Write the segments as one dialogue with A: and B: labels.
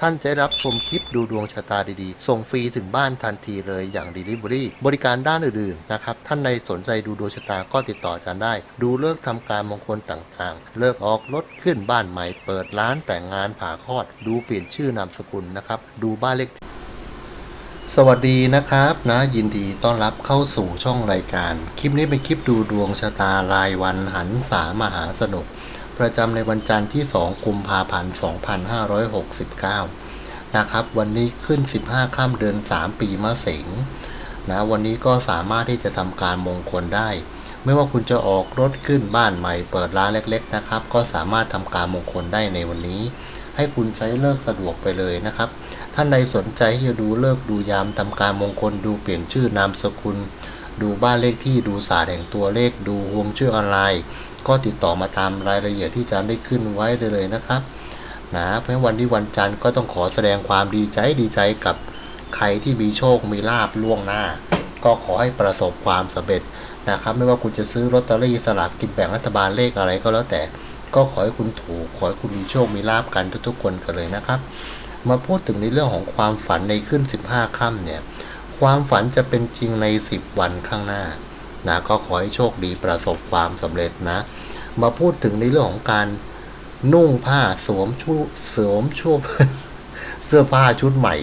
A: ท่านจะรับชมคลิปดูดวงชะตาดีๆ ส่งฟรีถึงบ้านทันทีเลยอย่าง Delivery บริการด้านอื่นๆนะครับ ท่านในสนใจดูดวงชะตาก็ติดต่ออาจารย์ได้ ดูเลิกษ์ทำการมงคลต่างๆ เลิกออกรถขึ้นบ้านใหม่ เปิดร้านแต่งงานผ่าคลอด ดูเปลี่ยนชื่อนามสกุลนะครับ ดูบ้านเลขสวัสดีนะครับนะยินดีต้อนรับเข้าสู่ช่องรายการ คลิปนี้เป็นคลิปดูดวงชะตารายวันหันษามหาสนุก ประจำในวันจันทร์ที่ 2 กุมภาพันธ์ 2569 นะครับ วันนี้ขึ้น 15 ข้ามเดือน 3 ปีมะเสงนะวันนี้ก็สามารถที่จะทำการมงคลได้ ไม่ว่าคุณจะออกรถขึ้นบ้านใหม่ เปิดร้านเล็ก ๆ นะครับ ก็สามารถทำการมงคลได้ในวันนี้ ให้คุณใช้เลิกสะดวกไปเลยนะครับ ท่านใดสนใจที่จะดูเลิกดูยามทำการมงคลดูเปลี่ยนชื่อนามสกุล ดูบ้านเลขที่ดูศาสตร์แห่งตัวเลขดูฮวงชื่อออนไลน์ ก็ติดต่อมาตามรายละเอียดที่อาจารย์ได้ขึ้นไว้ได้เลยนะครับนะเพราะวันที่วันจันทร์ก็ต้องขอแสดงความดีใจดีใจกับใครที่มีโชคมีลาบล่วงหน้า ก็ขอให้ประสบความสำเร็จนะครับ ไม่ว่าคุณจะซื้อลอตเตอรี่สลากกินแบ่งรัฐบาลเลขอะไรก็แล้วแต่ ก็ขอให้คุณถูก ขอให้คุณมีโชคมีลาบกันทุกๆคนกันเลยนะครับ มาพูดถึงในเรื่องของความฝันในขึ้น 15 ค่ำเนี่ย ความฝันจะเป็นจริงใน 10 วันข้างหน้า นะก็ขอให้โชคดีประสบความสำเร็จนะ มาพูดถึงในเรื่องของการนุ่งผ้าสวมชุดสวมชุดเสื้อผ้าชุดใหม่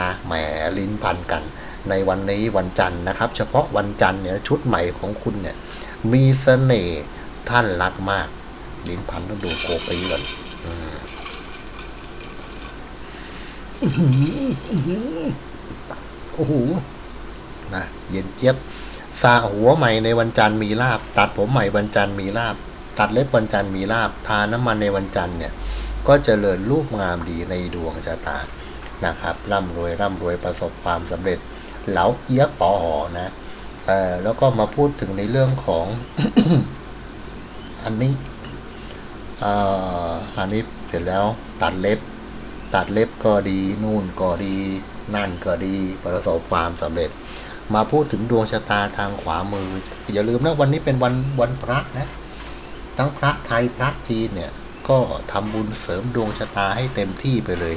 A: นะแหมลิ้นพันกัน ในวันนี้วันจันทร์นะครับ เฉพาะวันจันทร์เนี่ยชุดใหม่ของคุณเนี่ย มีเสน่ห์ท่านรักมาก ลิ้นพันต้องดูโกปีก่อนโอ้โหนะเย็นเจี๊ยบ สาหัวใหม่ในวันจันทร์มีลาบ ตัดผมใหม่วันจันทร์มีลาบ ตัดเล็บวันจันทร์มีลาบ ทาน้ำมันในวันจันทร์เนี่ย ก็เจริญรูปงามดีในดวงชะตานะครับร่ำรวยร่ำรวยประสบความสำเร็จ เหลาเอี๊ยะปอหอนะเออแล้วก็มาพูดถึงในเรื่องของอันนี้เอ่ออันนี้เสร็จแล้วตัดเล็บ ตัดเล็บก็ดี นู่นก็ดี นั่นก็ดีประสบความสำเร็จ มาพูดถึงดวงชะตาทางขวามือ อย่าลืมนะวันนี้เป็นวันวันพระนะ ทั้งพระไทยพระจีนเนี่ยก็ทำบุญเสริมดวงชะตาให้เต็มที่ไปเลย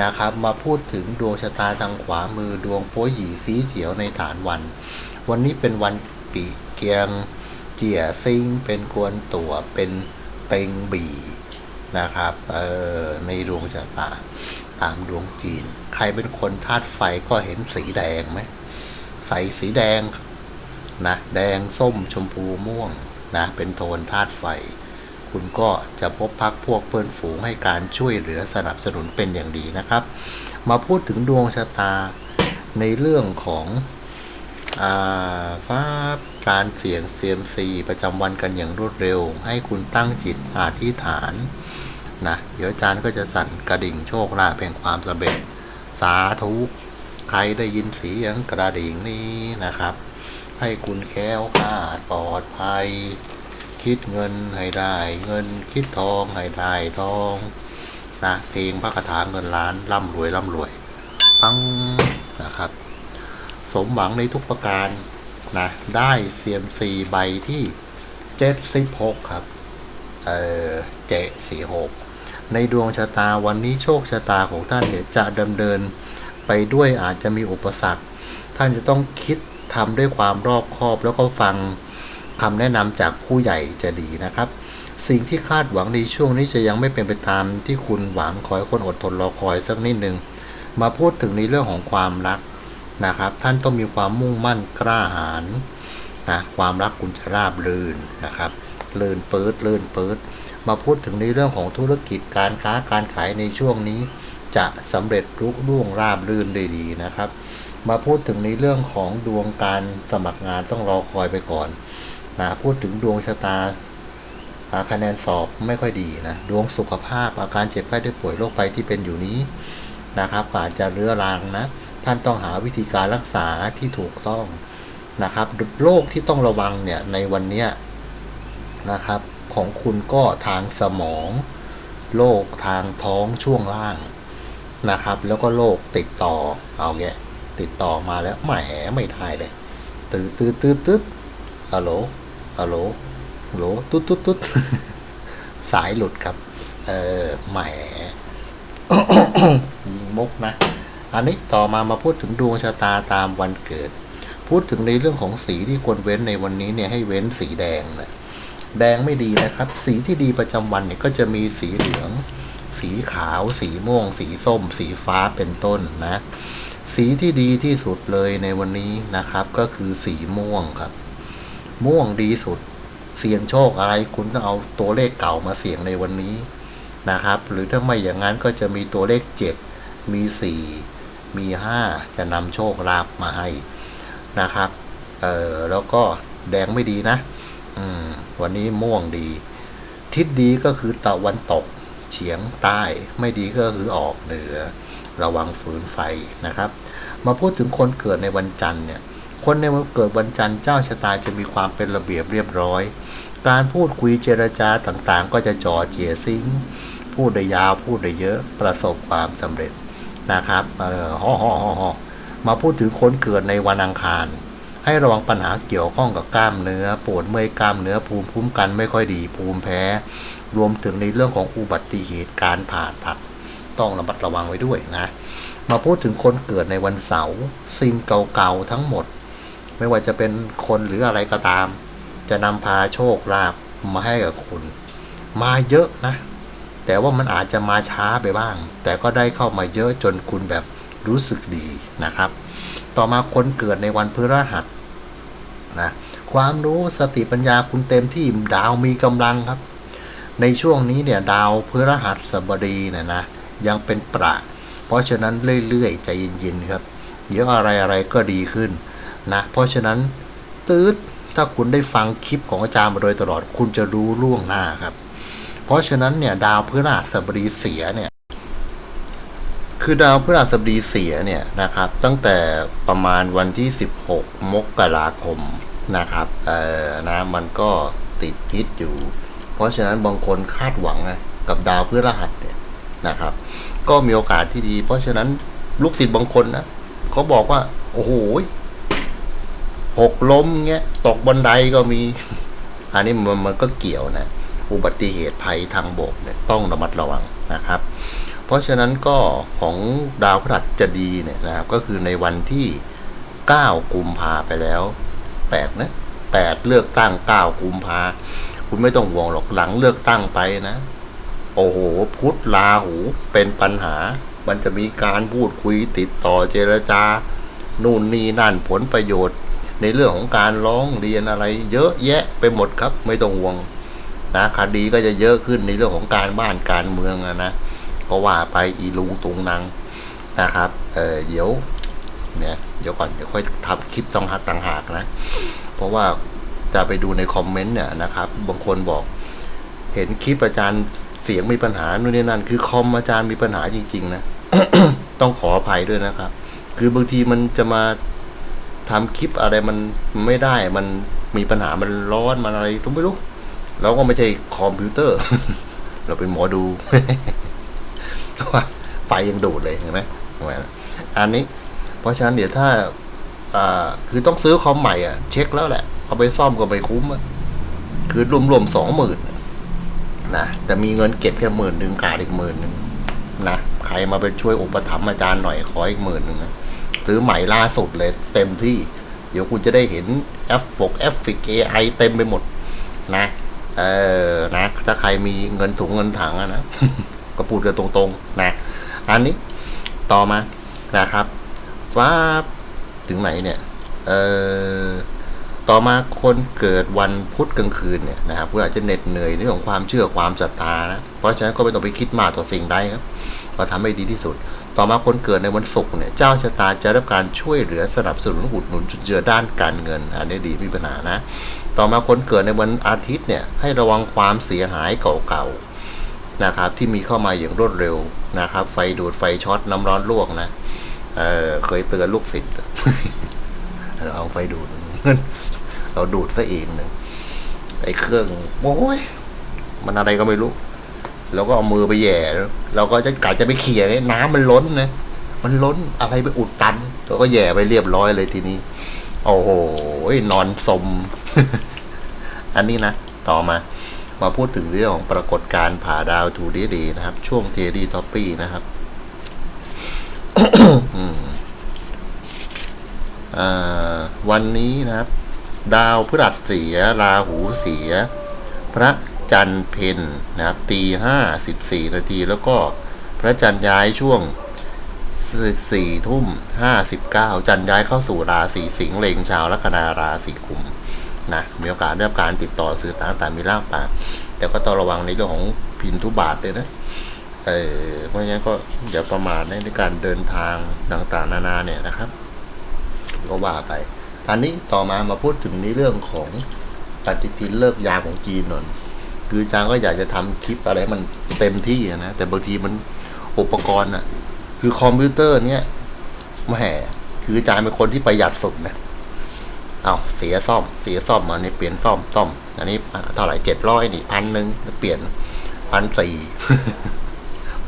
A: นะครับ มาพูดถึงดวงชะตาทางขวามือดวงโป้ยหยีสีเขียวในฐานวัน วันนี้เป็นวันปีเกียงเจียซิงเป็นกวนตัวเป็นเต็งบีนะครับเออในดวงชะตาตามดวงจีน ใครเป็นคนธาตุไฟก็เห็นสีแดงไหม ใส่สีแดงนะแดงส้มชมพูม่วงนะเป็นโทนธาตุไฟ คุณก็จะพบพักพวกเพื่อนฝูงให้การช่วยเหลือสนับสนุนเป็นอย่างดีนะครับ มาพูดถึงดวงชะตาในเรื่องของอาฟ้าการเสี่ยงเซียมซีประจำวันกันอย่างรวดเร็ว ให้คุณตั้งจิตอธิษฐานนะเดี๋ยวอาจารย์ก็จะสั่นกระดิ่งโชคลาภแห่งความสำเร็จสาธุ ใครได้ยินเสียงกระดิ่งนี้นะครับ ให้คุณแค้วคลาดปลอดภัย คิดเงินให้ได้ เงินคิดทองให้ได้ทองนะเพลงพระคาถาเงินล้านร่ำรวยร่ำรวยปังนะครับ สมหวังในทุกประการนะได้เซียมซีใบที่เจ็ดสิบหกครับ เออเจ็ดสี่หกในดวงชะตาวันนี้โชคชะตาของท่านเนี่ยจะดำเนิน ไปด้วยอาจจะมีอุปสรรค ท่านจะต้องคิดทำด้วยความรอบคอบ แล้วก็ฟังคำแนะนำจากผู้ใหญ่จะดีนะครับ สิ่งที่คาดหวังในช่วงนี้จะยังไม่เป็นไปตามที่คุณหวังขอให้คนอดทนรอคอยสักนิดหนึ่งมาพูดถึงในเรื่องของความรักนะครับ ท่านต้องมีความมุ่งมั่นกล้าหาญนะความรักคุณจะราบรื่นนะครับลื่นเปิดลื่นเปิด มาพูดถึงในเรื่องของธุรกิจการค้าการขายในช่วงนี้ จะสำเร็จรุร่วงราบรื่นได้ดีนะครับ มาพูดถึงในเรื่องของดวงการสมัครงานต้องรอคอยไปก่อนนะพูดถึงดวงชะตาคะแนนสอบไม่ค่อยดีนะดวงสุขภาพอาการเจ็บไข้ได้ป่วยโรคภัยที่เป็นอยู่นี้นะครับอาจจะเรื้อรังนะท่านต้องหาวิธีการรักษาที่ถูกต้องนะครับโรคที่ต้องระวังเนี่ยในวันนี้นะครับของคุณก็ทางสมองโรคทางท้องช่วงล่าง นะครับ แล้วก็โรคติดต่อเอาเงี้ยติดต่อมาแล้วแหมไม่ได้เลยตืดตืดตืดตืดฮัลโหลฮัลโหลฮัลโหลตุ๊ดตุ๊ดตุ๊ดสายหลุดครับ เออแหมยิงมุกนะ อันนี้ต่อมามาพูดถึงดวงชะตาตามวันเกิด พูดถึงในเรื่องของสีที่ควรเว้นในวันนี้เนี่ยให้เว้นสีแดงนะแดงไม่ดีนะครับ สีที่ดีประจำวันเนี่ยก็จะมีสีเหลือง สีขาว สีม่วง สีส้ม สีฟ้าเป็นต้นนะ สีที่ดีที่สุดเลยในวันนี้นะครับ ก็คือสีม่วงครับ ม่วงดีสุด เสี่ยงโชคอะไรคุณต้องเอาตัวเลขเก่ามาเสี่ยงในวันนี้นะครับ หรือถ้าไม่อย่างนั้นก็จะมีตัวเลข 7 มี 4 มี 5 จะนำโชคลาภมาให้นะครับ เออแล้วก็แดงไม่ดีนะ อืม วันนี้ม่วงดี ทิศดีก็คือตะวันตก เฉียงใต้ไม่ดีก็คือออกเหนือ ระวังฝืนไฟนะครับ มาพูดถึงคนเกิดในวันจันทร์เนี่ยคนในวันเกิดวันจันทร์เจ้าชะตาจะมีความเป็นระเบียบเรียบร้อย การพูดคุยเจรจาต่างๆ ก็จะจ่อเจียซิงพูดได้ยาวพูดได้เยอะประสบความสำเร็จนะครับเออฮ่อฮ่อฮ่อฮ่อมาพูดถึงคนเกิดในวันอังคาร ให้ระวังปัญหาเกี่ยวข้องกับกล้ามเนื้อปวดเมื่อยกล้ามเนื้อภูมิคุ้มกันไม่ค่อยดีภูมิแพ้ รวมถึงในเรื่องของอุบัติเหตุการผ่าตัด ต้องระมัดระวังไว้ด้วยนะ มาพูดถึงคนเกิดในวันเสาร์สิ่งเก่าๆทั้งหมด ไม่ว่าจะเป็นคนหรืออะไรก็ตาม จะนำพาโชคลาภมาให้กับคุณ มาเยอะนะ แต่ว่ามันอาจจะมาช้าไปบ้าง แต่ก็ได้เข้ามาเยอะจนคุณแบบรู้สึกดีนะครับ ต่อมาคนเกิดในวันพฤหัส นะความรู้สติปัญญาคุณเต็มที่ดาวมีกำลังครับ ในช่วงนี้เนี่ยดาวพฤหัสบดีเนี่ยนะยังเป็นประเพราะฉะนั้นเรื่อยๆใจเย็นๆครับ เดี๋ยวอะไรๆก็ดีขึ้นนะเพราะฉะนั้นตืดถ้าคุณได้ฟังคลิปของอาจารย์มาโดยตลอดคุณจะรู้ล่วงหน้าครับ เพราะฉะนั้นเนี่ยดาวพฤหัสบดีเสียเนี่ย คือดาวพฤหัสบดีเสียเนี่ยนะครับ ตั้งแต่ประมาณวันที่ 16 มกราคมนะครับเออนะมันก็ติดคิดอยู่ เพราะฉะนั้นบางคนคาดหวังนะกับดาวพฤหัสเนี่ยนะครับ ก็มีโอกาสที่ดี เพราะฉะนั้นลูกศิษย์บางคนนะเขาบอกว่า โอ้โหหกล้มเงี้ยตกบันไดก็มี อันนี้มันมันก็เกี่ยวนะ อุบัติเหตุภัยทางบกเนี่ยต้องระมัดระวังนะครับ เพราะฉะนั้นก็ของดาวพฤหัสจะดีเนี่ยนะครับ ก็คือในวันที่ 9 กุมภาไปแล้วแปลกนะแปดเลือกตั้ง 9 กุมภาคุณไม่ต้องห่วงหรอกหลังเลือกตั้งไปนะ โอ้โห พุทธลาหูเป็นปัญหา มันจะมีการพูดคุยติดต่อเจรจา นู่นนี่นั่นผลประโยชน์ ในเรื่องของการร้องเรียนอะไร เยอะแยะไปหมดครับ ไม่ต้องห่วงนะคดีก็จะเยอะขึ้นในเรื่องของการบ้านการเมืองนะ ก็ว่าไปอีลุงตุงนางนะครับ เออเดี๋ยวเนี่ยเดี๋ยวก่อนเดี๋ยวค่อยทำคลิปต้องหักต่างหากนะ เพราะว่าจะไปดูในคอมเมนต์เนี่ยนะครับ บางคนบอก เห็นคลิปอาจารย์เสียงมีปัญหานู่นนี่นั่น คือคอมอาจารย์มีปัญหาจริง ๆ นะ ต้องขออภัยด้วยนะครับ คือบางทีมันจะมาทำคลิปอะไรมันไม่ได้ มันมีปัญหามันร้อนมันอะไรก็ไม่รู้เราก็ไม่ใช่คอมพิวเตอร์ เราเป็นหมอดู ไฟยังดูดเลยเห็นไหมเห็นไหมอันนี้ เพราะฉะนั้นเดี๋ยวถ้าอ่าคือต้องซื้อคอมใหม่อะ เช็คแล้วแหละ เอาไปซ่อมก็ไม่คุ้มคือรวมๆสองหมื่นนะแต่มีเงินเก็บแค่หมื่นหนึ่งขาดอีกหมื่นหนึ่งนะใครมาไปช่วยอุปถัมภ์อาจารย์หน่อยขออีกหมื่นหนึ่งนะซื้อใหม่ล่าสุดเลย เต็มที่ เดี๋ยวคุณจะได้เห็นแอฟฟกแอฟฟิกเอไอเต็มไปหมด นะ เออนะ ถ้าใครมีเงินถุงเงินถังอะนะ ก็พูดกันตรงๆนะอันนี้ต่อมานะครับฟ้าถึงไหนเนี่ยเออต่อมาคนเกิดวันพุธกลางคืนเนี่ยนะครับก็อาจจะเหน็ดเหนื่อยในเรื่องของความเชื่อความศรัทธานะเพราะฉะนั้นก็ไม่ต้องไปคิดมากต่อสิ่งใดครับก็ทำให้ดีที่สุด ต่อมาคนเกิดในวันศุกร์เนี่ยเจ้าชะตาจะได้รับการช่วยเหลือสนับสนุนอุดหนุนจุนเจือด้านการเงิน อันนี้ดีไม่มีปัญหานะ ต่อมาคนเกิดในวันอาทิตย์เนี่ยให้ระวังความเสียหายเก่าๆ นะครับที่มีเข้ามาอย่างรวดเร็วนะครับ ไฟดูดไฟช็อตน้ำร้อนลวกนะเออเคยเตือนลูกศิษย์เราเอาไฟดูด เราดูดซะเองหนึ่งไอ้เครื่องโอ้ยมันอะไรก็ไม่รู้เราก็เอามือไปแย่เราก็จะกะจะไปเขี่ยไอ้น้ำมันล้นนะมันล้นอะไรไปอุดตันเราก็แย่ไปเรียบร้อยเลยทีนี้ โอ้โหนอนสม อันนี้นะ ต่อมา มาพูดถึงเรื่องของปรากฏการณ์ผ่าดาวทูดีดีนะครับ ช่วงเทดีท็อปปี้นะครับวันนี้นะครับ ดาวพฤหัสเสีย ราหูเสีย พระจันทร์เพนนะครับตีห้าสิบสี่นาทีแล้วก็พระจันทร์ย้ายช่วงสี่ทุ่มห้าสิบเก้าจันทร์ย้ายเข้าสู่ราศีสิงห์เล็งชาวลัคนาราศีกุม นะมีโอกาสได้รับการติดต่อสื่อสารต่างๆมีลาบปากแต่ก็ต้องระวังในเรื่องของพินทุบาทเลยนะเออเพราะงั้นก็อย่าประมาทในการเดินทางต่างๆ นานาเนี่ยนะครับก็ว่าไปอันนี้ต่อมามาพูดถึงในเรื่องของปฏิทินเลิกยาของจีนหน่อยคือจางก็อยากจะทำคลิปอะไรมันเต็มที่นะแต่บางทีมันอุปกรณ์อะคือคอมพิวเตอร์เนี่ยแหมคือจางเป็นคนที่ประหยัดสุดนะ เอาเสียซ่อม เสียซ่อมมานี่เปลี่ยนซ่อมซ่อม อันนี้เท่าไหร่เจ็ดร้อยนี่พันหนึ่งเปลี่ยนพันสี่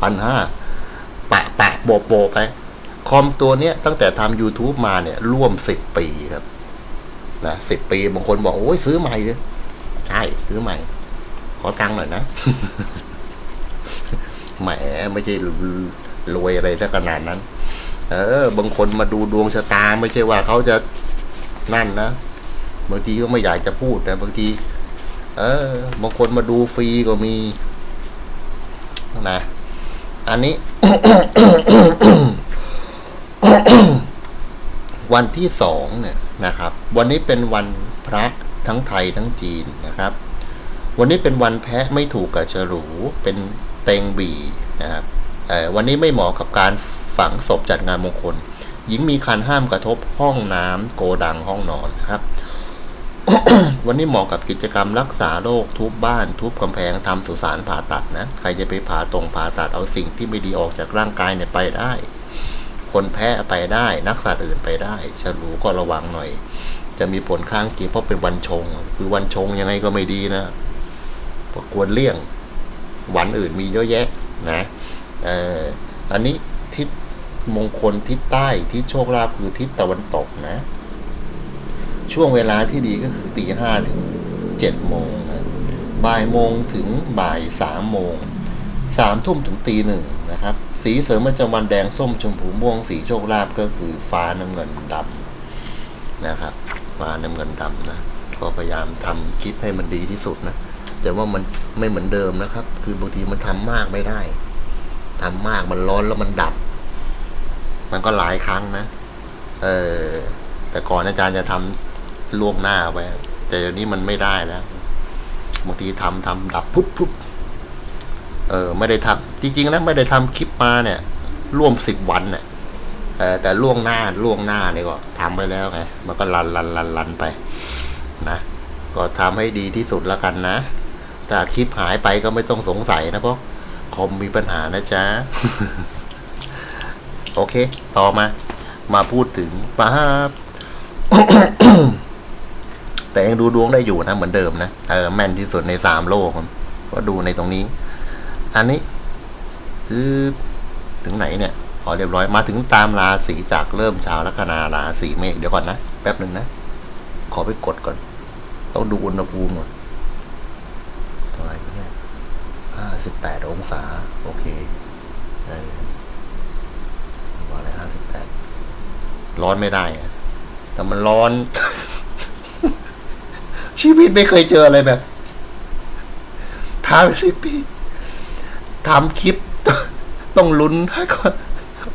A: พันห้าปะปะโบโบไป คอมตัวเนี้ยตั้งแต่ทำ YouTube มาเนี่ย ร่วมสิบปีครับนะสิบปีบางคนบอก โอ้ยซื้อใหม่เลยใช่ ซื้อใหม่ ขอตังค์หน่อยนะแหมไม่ใช่รวยอะไรสักขนาดนั้น เออ บางคนมาดูดวงชะตา ไม่ใช่ว่าเขาจะ นั่นนะบางทีก็ไม่อยากจะพูดนะบางที เออบางคนมาดูฟรีก็มีนะอันนี้ วันที่สองเนี่ยนะครับ วันนี้เป็นวันพระทั้งไทยทั้งจีนนะครับ วันนี้เป็นวันแพะไม่ถูกกับฉลูเป็นเตงบีนะครับวันนี้ไม่เหมาะกับการฝังศพจัดงานมงคล หญิงมีคันห้ามกระทบห้องน้ำโกดังห้องนอนนะครับ วันนี้เหมาะกับกิจกรรมรักษาโรคทุบบ้าน ทุบกำแพงทำสุสานผ่าตัดนะ ใครจะไปผ่าตรงผ่าตัดเอาสิ่งที่ไม่ดีออกจากร่างกายเนี่ยไปได้ คนแพ้ไปได้ นักสัตว์อื่นไปได้ฉลูก็ระวังหน่อย จะมีผลข้างเคียงเพราะเป็นวันชง คือวันชงยังไงก็ไม่ดีนะก็ควรเลี่ยงวันอื่นมีเยอะแยะนะเอออันนี้ทิศ มงคลทิศใต้ทิศโชคลาภคือทิศตะวันตกนะ ช่วงเวลาที่ดีก็คือตีห้าถึงเจ็ดโมงนะบ่ายโมงถึงบ่ายสามโมงสามทุ่มถึงตีหนึ่งนะครับ สีเสริมประจำวันแดงส้มชมพูม่วงสีโชคลาภก็คือฟ้าน้ำเงินดำนะครับ ฟ้าน้ำเงินดำนะก็พยายามทำคลิปให้มันดีที่สุดนะแต่ว่ามันไม่เหมือนเดิมนะครับ คือบางทีมันทำมากไม่ได้ทำมากมันร้อนแล้วมันดับ มันก็หลายครั้งนะ เออ แต่ก่อนอาจารย์จะทำล่วงหน้าไว้ แต่เดี๋ยวนี้มันไม่ได้แล้วบางทีทำทำดับปุ๊บปุ๊บเออ ไม่ได้ทำจริงๆนะไม่ได้ทำคลิปมาเนี่ย ร่วมสิบวันเนี่ยเออแต่ล่วงหน้าล่วงหน้านี่ก็ทำไปแล้วไงมันก็ลันลันลันลันไป นะก็ทำให้ดีที่สุดแล้วกันนะถ้าคลิปหายไปก็ไม่ต้องสงสัยนะเพราะคอมมีปัญหานะจ๊ะ โอเค ต่อมา มาพูดถึงป๊าแต่ยังดูดวงได้อยู่นะ เหมือนเดิมนะเออแม่นที่สุดในสามโลกก็ดูในตรงนี้ อันนี้คือถึงไหนเนี่ยพอเรียบร้อยมาถึงตามราศีจากเริ่มชาวลัคนาราศีเมษเดี๋ยวก่อนนะ แป๊บหนึ่งนะ ขอไปกดก่อน ต้องดูอุณหภูมิก่อนเท่าไหร่เนี่ยห้าสิบแปดองศา โอเคเออ สิบแปดร้อนไม่ได้อะแต่มันร้อน ชีวิตไม่เคยเจออะไรแบบทำไปสิบปีทำคลิป ต้องลุ้นให้ก่อน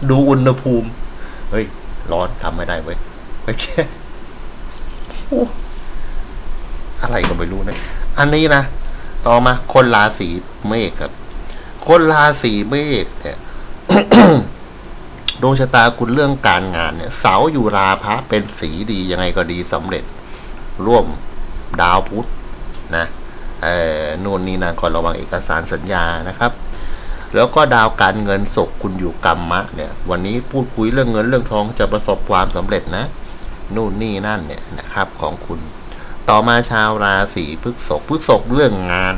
A: ดูอุณหภูมิ เฮ้ย ร้อนทำไม่ได้เว้ยโอเคโอ้อะไรก็ไม่รู้นะ อันนี้นะ ต่อมา คนราศีเมษครับ คนราศีเมษเนี่ย ดวงชะตาคุณเรื่องการงานเนี่ย เสาอยู่ราพะเป็นสีดียังไงก็ดีสำเร็จ ร่วมดาวพุธนะเอ่อนู่นนี่นั่นก่อนระวังเอกสารสัญญานะครับ แล้วก็ดาวการเงินศกคุณอยู่กรรมะเนี่ย วันนี้พูดคุยเรื่องเงินเรื่องทองจะประสบความสำเร็จนะ นู่นนี่นั่นเนี่ยนะครับของคุณ ต่อมาชาวราศีพฤษภพฤษภเรื่องงาน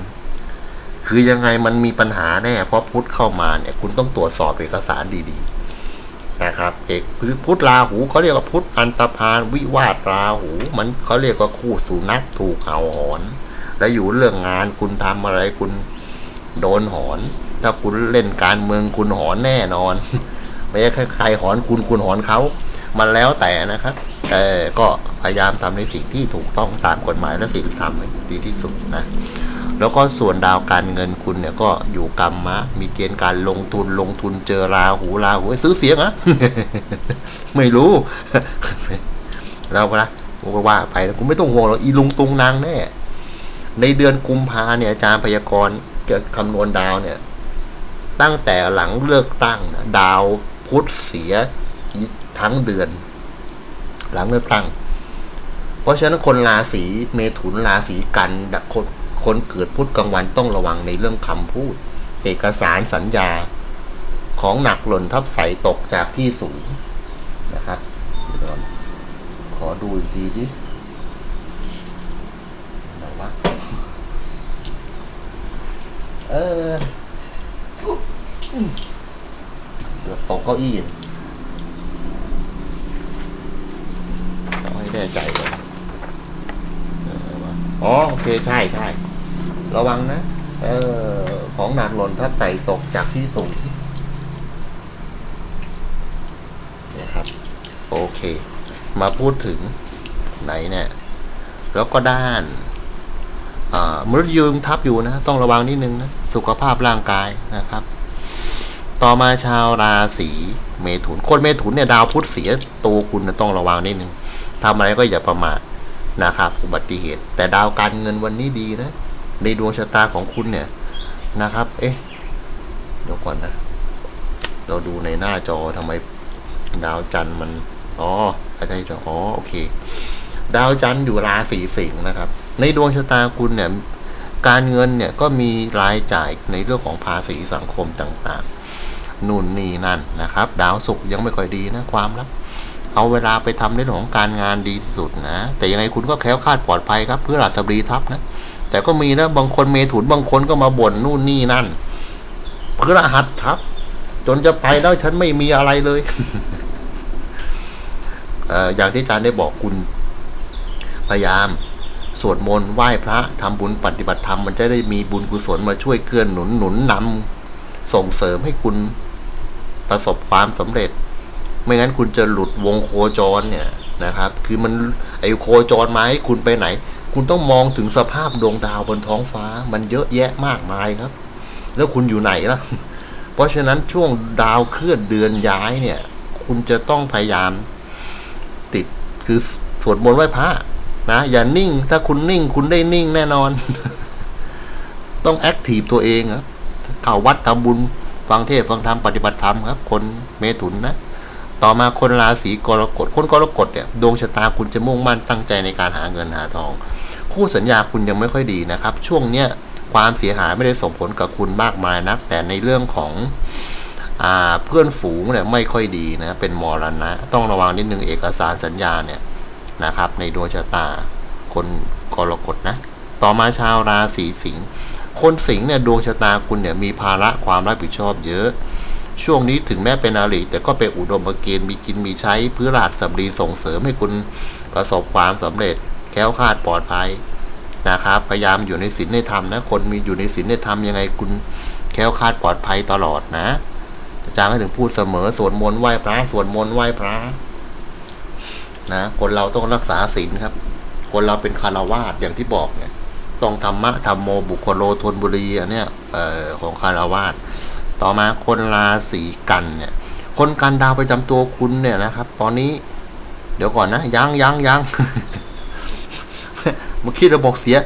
A: คือยังไงมันมีปัญหาแน่เพราะพุธเข้ามาเนี่ย คุณต้องตรวจสอบเอกสารดีๆ นะครับเอกพุทธราหูเขาเรียกว่าพุทธอันตพานวิวาทราหู มันเขาเรียกว่าคู่สุนัขถูกเห่าหอน แล้วอยู่เรื่องงานคุณทำอะไรคุณโดนหอน ถ้าคุณเล่นการเมืองคุณหอนแน่นอน ไม่ใช่ใครหอนคุณคุณหอนเขา มันแล้วแต่นะครับ แต่ก็พยายามทำในสิ่งที่ถูกต้องตามกฎหมายและศีลธรรมให้ดีที่สุดนะ แล้วก็ส่วนดาวการเงินคุณเนี่ยก็อยู่กรรมมะ มีเกณฑ์การลงทุนลงทุนเจอราหูราหูซื้อเสียงอะไม่รู้เราละผมก็ว่าไปนะคุณไม่ต้องห่วงหรอกอีลุงตุงนางแน่ในเดือนกุมภาเนี่ยอาจารย์พยากรณ์เกิดคำนวณดาวเนี่ย ตั้งแต่หลังเลือกตั้งนะดาวพุธเสียทั้งเดือน หลังเลือกตั้ง เพราะฉะนั้นคนราศีเมถุนราศีกันคน คนเกิดพุธกลางวันต้องระวังในเรื่องคำพูด เอกสารสัญญาของหนักหล่นทับใสตกจากที่สูงนะครับเดี๋ยวก่อนขอดูอีกทีดิไหนวะเออเดี๋ยวตกเก้าอี้ต้องให้แน่ใจก่อนเออวะอ๋อ โอเค ใช่ใช่ ระวังนะ เออ ของหนักหล่นทับใส่ตกจากที่สูงนะครับ โอเค มาพูดถึงไหนเนี่ย แล้วก็ด้านมฤตยูยังทับอยู่นะ ต้องระวังนิดนึงนะ สุขภาพร่างกายนะครับ ต่อมาชาวราศีเมถุน คนเมถุนเนี่ยดาวพุธเสียตัวคุณนะต้องระวังนิดนึงทำอะไรก็อย่าประมาทนะครับ อุบัติเหตุ แต่ดาวการเงินวันนี้ดีนะ ในดวงชะตาของคุณเนี่ยนะครับ เอ๊ะ เดี๋ยวก่อนนะ เราดูในหน้าจอทำไมดาวจันทร์มัน อ๋ออาจารย์จะอ๋อ โอเค ดาวจันทร์อยู่ราศีสิงห์นะครับ ในดวงชะตาคุณเนี่ย การเงินเนี่ยก็มีรายจ่ายในเรื่องของภาษีสังคมต่างๆนู่นนี่นั่นนะครับ ดาวศุกร์ยังไม่ค่อยดีนะความรักเอาเวลาไปทำในเรื่องของการงานดีที่สุดนะ แต่ยังไงคุณก็แคล้วคลาดปลอดภัยครับ เพื่อหลัดสบรีทับนะ แต่ก็มีนะบางคนเมถุนบางคนก็มาบ่นนู่นนี่นั่นเพื่อรหัสทับ จนจะไปแล้วฉันไม่มีอะไรเลยเอออย่างที่อาจารย์ได้บอกคุณ พยายาม สวดมนต์ไหว้พระทำบุญปฏิบัติธรรมมันจะได้มีบุญกุศลมาช่วยเกื้อนหนุนหนุนนำส่งเสริมให้คุณประสบความสำเร็จ ไม่งั้นคุณจะหลุดวงโคจรเนี่ยนะครับ คือมันไอโคจรมาให้คุณไปไหน คุณต้องมองถึงสภาพดวงดาวบนท้องฟ้า มันเยอะแยะมากมายครับ แล้วคุณอยู่ไหนล่ะ เพราะฉะนั้นช่วงดาวเคลื่อนเดือนย้ายเนี่ย คุณจะต้องพยายาม ติดคือสวดมนต์ไหว้พระนะอย่านิ่ง ถ้าคุณนิ่ง คุณได้นิ่งแน่นอน ต้องแอคทีฟตัวเองครับเข้าวัดทำบุญฟังเทศฟังธรรมปฏิบัติธรรมครับ คนเมถุนนะ ต่อมาคนราศีกรกฎคนกรกฎเนี่ยดวงชะตาคุณจะมุ่งมั่นตั้งใจในการหาเงินหาทอง คู่สัญญาคุณยังไม่ค่อยดีนะครับ ช่วงเนี้ยความเสียหายไม่ได้ส่งผลกับคุณมากมายนัก แต่ในเรื่องของอเพื่อนฝูงเนี่ยไม่ค่อยดีนะเป็นมรณะ ต้องระวังนิดนึงเอกสารสัญญาเนี่ยนะครับ ในดวงชะตา คนกรกฎนะ ต่อมาชาวราศีสิงห์คนสิงห์เนี่ยดวงชะตาคุณเนี่ยมีภาระความรับผิดชอบเยอะ ช่วงนี้ถึงแม้เป็นอาลีแต่ก็เป็นอุดมเกณฑ์มีกินมีใช้เพื่อราชสับดีส่งเสริมให้คุณประสบความสำเร็จแค้วคลาดปลอดภัยนะครับพยายามอยู่ในศีลในธรรมนะคนมีอยู่ในศีลในธรรมยังไงคุณแค้วคลาดปลอดภัยตลอดนะอาจารย์ก็ถึงพูดเสมอสวดมนต์ไหว้พระสวดมนต์ไหว้พระนะคนเราต้องรักษาศีลครับ คนเราเป็นคารวาสอย่างที่บอกเนี่ยต้องธรรมะธรรมโมบุคโลทนบุรีอันเนี้ยออของคารวาส ต่อมาคนราศีกันเนี่ย คนกันดาวประจำตัวคุณเนี่ยนะครับ ตอนนี้ เดี๋ยวก่อนนะยังยังยังเมื่อกี้เราบอกเสีย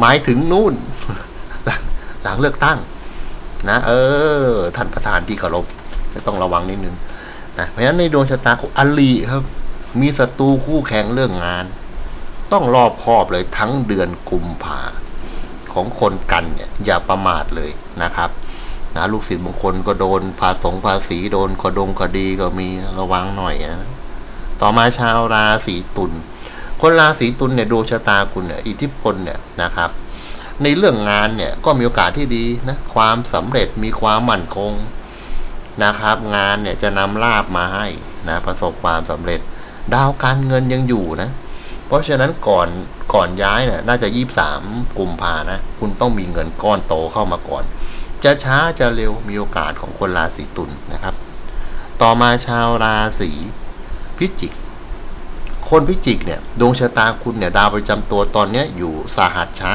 A: หมายถึงนู่นหลังหลังเลือกตั้ง นะ เออ ท่านประธานที่เคารพจะต้องระวังนิดนึงนะเพราะฉะนั้นในดวงชะตาอลีครับ มีศัตรูคู่แข่งเรื่องงาน ต้องรอบคอบเลยทั้งเดือนกุมภาของคนกันเนี่ย อย่าประมาทเลยนะครับ นะลูกศิษย์บางคนก็โดนภาษงภาษีโดนกระดงคดีก็มีระวังหน่อยนะต่อมาชาวราศีตุลคนราศีตุลเนี่ยดวงชะตาคุณเนี่ยอิทธิพลเนี่ยนะครับ ในเรื่องงานเนี่ยก็มีโอกาสที่ดีนะความสำเร็จมีความมั่นคงนะครับ งานเนี่ยจะนำลาบมาให้นะประสบความสำเร็จ ดาวการเงินยังอยู่นะ เพราะฉะนั้นก่อนก่อนย้ายเนี่ยน่าจะยี่สามกุมภานะ คุณต้องมีเงินก้อนโตเข้ามาก่อน จะช้าจะเร็วมีโอกาสของคนราศีตุลนนะครับ ต่อมาชาวราศีพิจิก คนพิจิกเนี่ยดวงชะตาคุณเนี่ยดาวประจำตัวตอนเนี้ยอยู่สาหัสช้า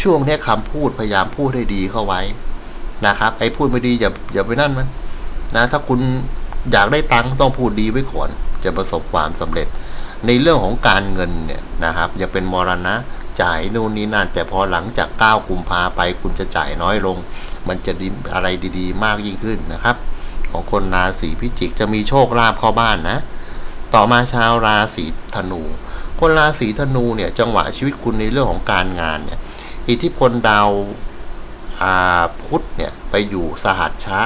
A: ช่วงนี้ยคำพูดพยายามพูดให้ดีเข้าไว้นะครับไอ้พูดไม่ดีอย่าอย่าไปนั่นมันนะถ้าคุณอยากได้ตังค์ต้องพูดดีไว้ก่อนจะประสบความสำเร็จ ในเรื่องของการเงินเนี่ยนะครับอย่าเป็นมรณะจ่ายนู่นนี่นั่นแต่พอหลังจาก 9 กุมภาไปคุณจะจ่ายน้อยลง มันจะดีอะไรดีๆ มากยิ่งขึ้นนะครับ ของคนราศีพิจิกจะมีโชคลาภเข้าบ้านนะ ต่อมาชาวราศีธนู คนราศีธนูเนี่ยจังหวะชีวิตคุณในเรื่องของการงานเนี่ยอิทธิพลดาวอาพุธเนี่ยไปอยู่สหัสช้า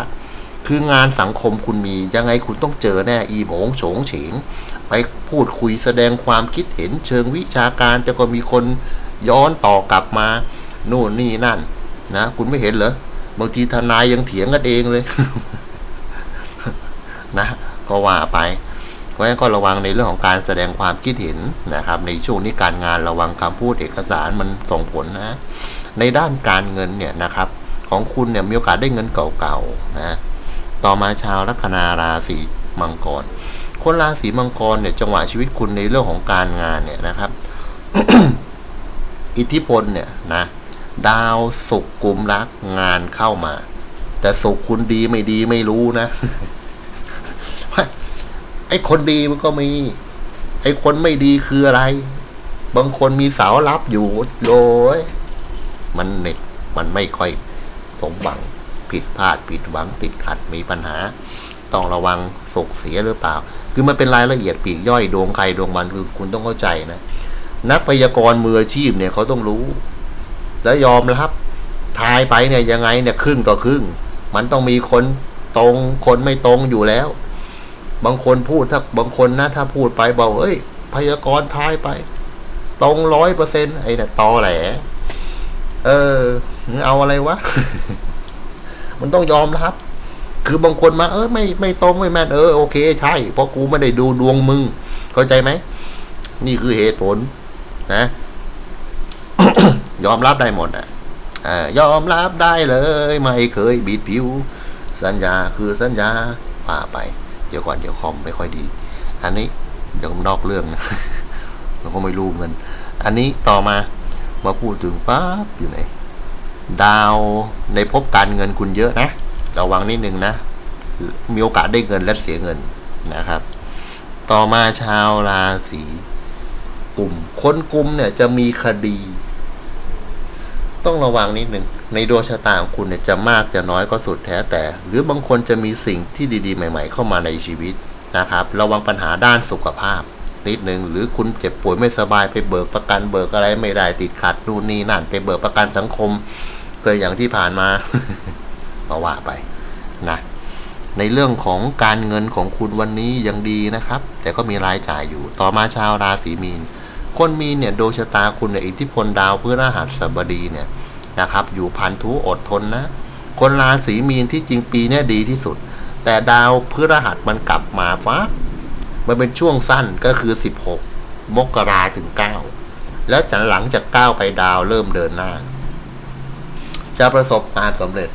A: คืองานสังคมคุณมียังไงคุณต้องเจอแน่อีโหมงโฉงเฉงไปพูดคุยแสดงความคิดเห็นเชิงวิชาการ แต่ก็มีคนย้อนต่อกลับมา โน่นนี่นั่น นะ คุณไม่เห็นเหรอ บางทีทนายยังเถียงกันเองเลย นะ ก็ว่าไปเพราะฉะนั้นก็ระวังในเรื่องของการแสดงความคิดเห็นนะครับ ในช่วงนี้การงานระวังคำพูดเอกสารมันส่งผลนะ ในด้านการเงินเนี่ยนะครับ ของคุณเนี่ยมีโอกาสได้เงินเก่าๆนะต่อมาชาวลัคนาราศีมังกร คนราศีมังกรเนี่ยจังหวะชีวิตคุณในเรื่องของการงานเนี่ยนะครับ อิทธิพลเนี่ยนะ ดาวสุกกลุ่มรักงานเข้ามา แต่สุกคุณดีไม่ดีไม่รู้นะไอ้คนดีมันก็มี ไอ้คนไม่ดีคืออะไร บางคนมีสาวรับอยู่โลยมันเน็ตมันไม่ค่อยสมหวังผิดพลาดผิดหวังติดขัดมีปัญหา ต้องระวังสุกเสียหรือเปล่า คือมันเป็นรายละเอียดปีกย่อยดวงใครดวงมันคือคุณต้องเข้าใจนะ นักพยากรณ์มืออาชีพเนี่ยเขาต้องรู้ แล้วยอมรับทายไปเนี่ยยังไงเนี่ยครึ่งต่อครึ่ง มันต้องมีคนตรงคนไม่ตรงอยู่แล้ว บางคนพูดถ้าบางคนนะถ้าพูดไปบอกเอ้ย พยากรณ์ทายไป ตรงร้อยเปอร์เซ็นต์ไอ้เนี่ยตอแหล เออเอาอะไรวะ มันต้องยอมรับ คือบางคนมา เออไม่ไม่ตรงไม่แม่นเออโอเค ใช่เพราะกูไม่ได้ดูดวงมึง เข้าใจไหมนี่คือเหตุผล นะ ยอมรับได้หมดอะยอมรับได้เลย ไม่เคยบิดผิว สัญญาคือสัญญาพาไป เดี๋ยวก่อนเดี๋ยวคอมไม่ค่อยดี อันนี้เดี๋ยวผมนอกเรื่องนะเราก็ไม่รู้เงิน อันนี้ต่อมามาพูดถึงปั๊บอยู่ไหนดาวในภพการเงินคุณเยอะนะระวังนิดนึงนะ มีโอกาสได้เงินและเสียเงินนะครับ ต่อมาชาวราศีกลุ่มคนกลุ่มเนี่ยจะมีคดี ต้องระวังนิดหนึ่งในดวงชะตาของคุณเนี่ยจะมากจะน้อยก็สุดแท้แต่ หรือบางคนจะมีสิ่งที่ดีๆ ใหม่ ๆ เข้ามาในชีวิตนะครับ ระวังปัญหาด้านสุขภาพ นิดหนึ่งหรือคุณเจ็บป่วยไม่สบายไปเบิกประกันเบิกอะไรไม่ได้ติดขัดนู่นนี่นั่นไปเบิกประกันสังคมเก็อย่างที่ผ่านมามาว่าไปนะในเรื่องของการเงินของคุณวันนี้ยังดีนะครับ แต่ก็มีรายจ่ายอยู่ต่อมาชาวราศีมีน คนมีเนี่ยดวงชะตาคุณเนี่ยอิทธิพลดาวพฤหัสบดีเนี่ยนะครับ อยู่พันธุอดทนนะ คนราศีมีนที่จริงปีเนี่ยดีที่สุด แต่ดาวพฤหัสมันกลับมาฟ้ามันเป็นช่วงสั้นก็คือ 16 มกราถึง 9 แล้วจากหลังจาก 9 ไปดาวเริ่มเดินหน้า จะประสบความสำเร็จ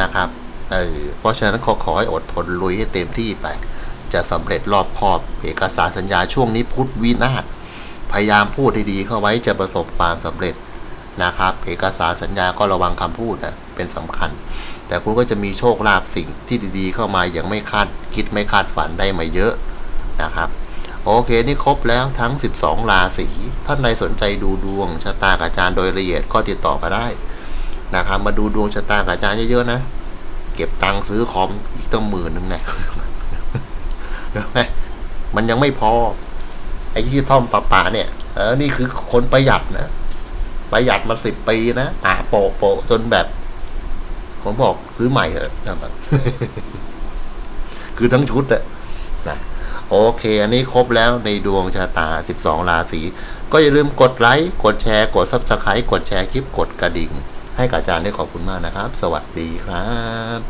A: นะครับเออเพราะฉะนั้นขอขอให้อดทนลุยให้เต็มที่ไป จะสำเร็จรอบคอบ เอกสารสัญญาช่วงนี้พุทธวินาศ พยายามพูดดีเข้าไว้จะประสบความสำเร็จนะครับ เอกสารสัญญาก็ระวังคำพูดนะเป็นสำคัญ แต่คุณก็จะมีโชคลาภสิ่งที่ดีๆ เข้ามาอย่างไม่คาดคิดไม่คาดฝันได้มาเยอะนะครับโอเค นี่ครบแล้วทั้ง 12 ราศี ท่านใดสนใจดูดวงชะตากับอาจารย์โดยละเอียดก็ติดต่อมาได้นะครับ มาดูดวงชะตากับอาจารย์เยอะๆนะ เก็บตังค์ซื้อคอมอีกตั้งหมื่นนึงนะเห็นไหมมันยังไม่พอ ไอ้ที่ท่อมปะปาเนี่ย เออ นี่คือคนประหยัดนะ ประหยัดมาสิบปีนะอ่าโปะโปะจนแบบ ผมบอกซื้อใหม่เถอะนะครับคือทั้งชุดอะนะโอเค อันนี้ครบแล้วในดวงชะตา 12 ราศี ก็อย่าลืมกดไลค์ กดแชร์ กดซับสไครต์กดแชร์คลิป กดกระดิ่ง ให้กับอาจารย์ได้ขอบคุณมากนะครับ สวัสดีครับ